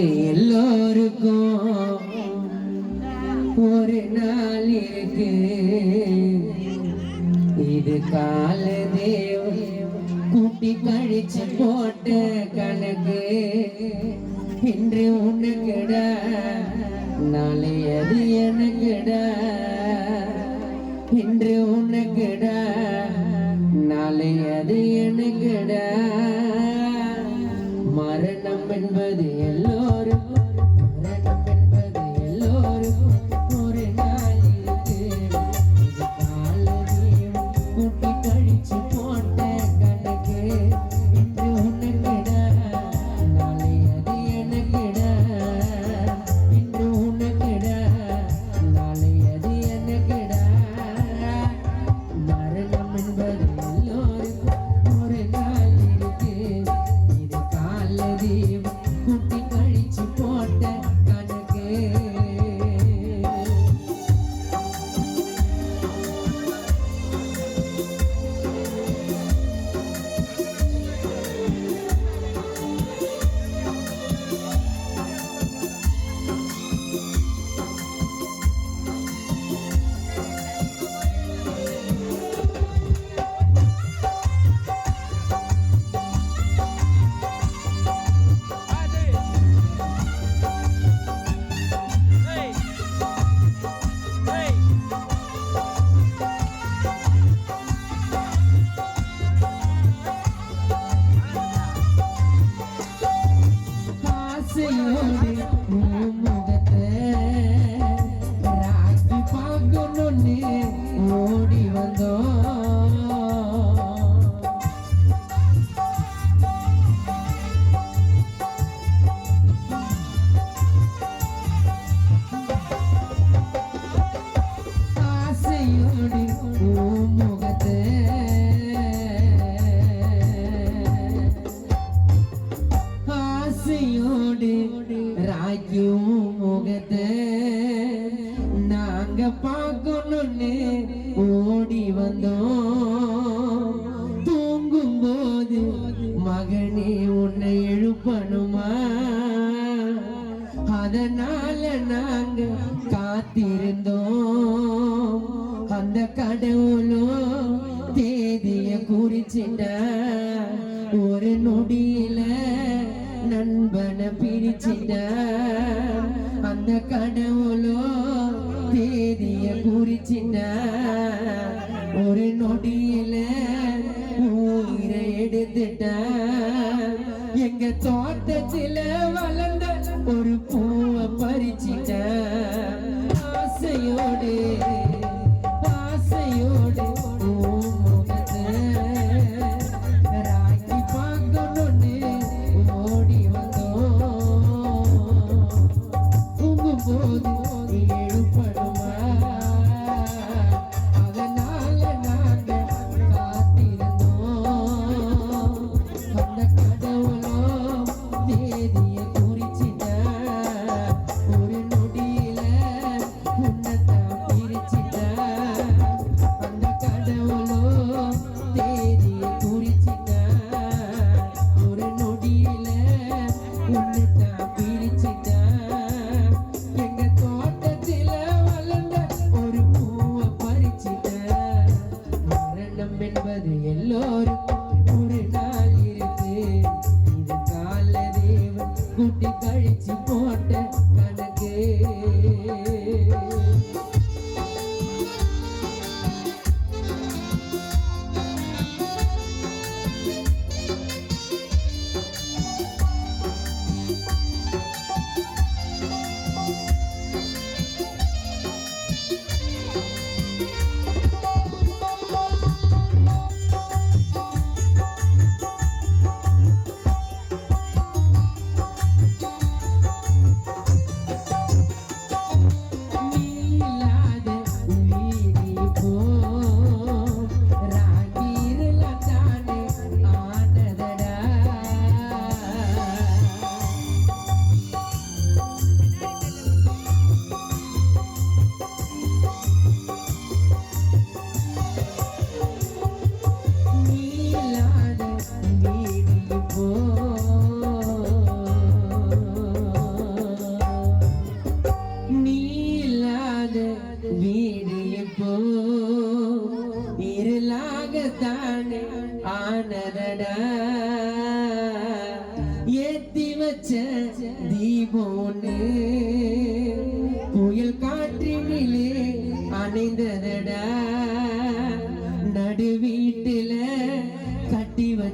எல்லோருக்கும் ஒரு நாள் இருக்கு. இது கால தேவ கூட்டி கழிச்சு போட்ட கணக்கு. இன்று உனக்குடா நாளை அது எனக்குடா. இன்று ஆசையோடு ராக்கியும் முகத்தை நாங்க பார்க்கணும்னு ஓடி வந்தோம். தூங்கும் போது மகனே உன்னை எழுப்பணுமா? அதனால நாங்க காத்திருந்தோம். அந்த கடவுளும் தேதிய குறிச்சிட்ட நண்பனை பிரிச்சிட்ட அந்த கடவுளும் தேதிய குறிச்சிட்ட ஒரு நொடியில உயிரை எடுத்துட்ட. எங்க தோட்டத்தில வளர்ந்த ஒரு பூவை பறிச்சிட்ட. ஆசையோடு ஆசையோடு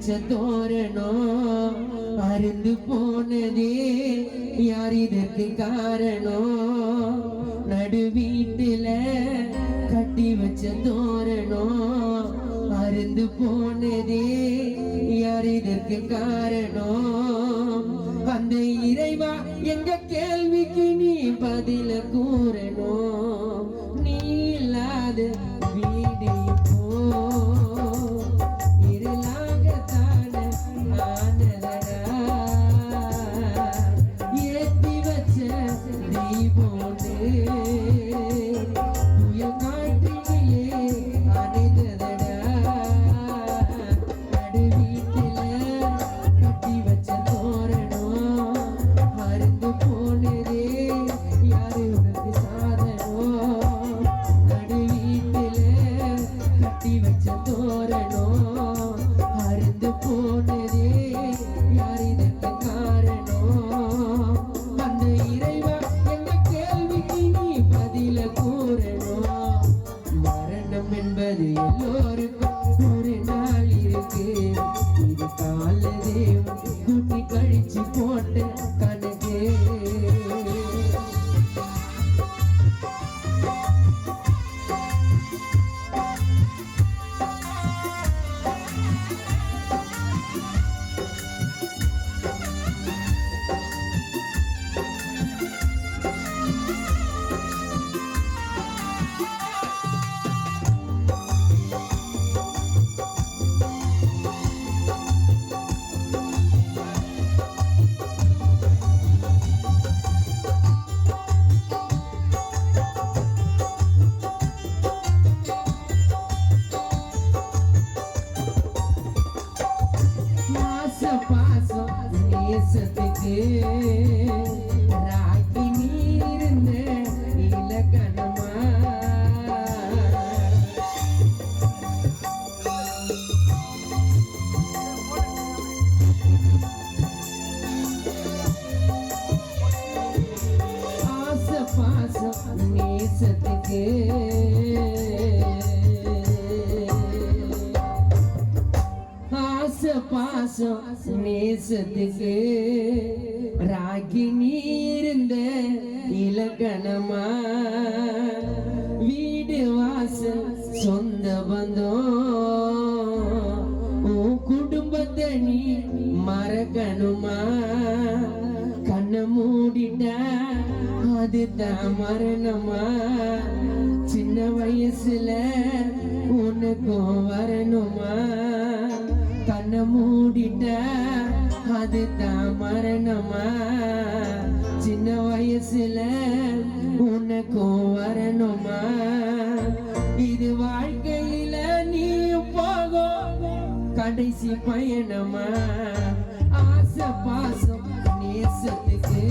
வச்ச தோரணோ அருந்து போனதே யார் இதற்கு காரணம் நடு வீட்டுல கட்டி வச்ச தோரணோ அருந்து போனதே யார் இதற்கு காரணம் அந்த இறைவா எங்க கேள்விக்கு நீ பதில கூறணும். நீ இல்லாத জীবনে நேச பாசம் நேசத்துக்கு ராகி நீர்ந்த இலக்கணமா? வீடு வாசல் சொந்த பந்தம். உன் குடும்பத்தை நீ மறக்கணுமா? கண்ணை மூடிட்டா அதுதான் மரணமா? சின்ன வயசுல உனக்கும் வரணுமா? மூடிட்ட அது தான் மரணமா? சின்ன வயசுல உனக்கும் வரணுமா? இது வாழ்க்கையில நீ போகும் கடைசி பயணமா? ஆசை பாசம் நேசத்துக்கு.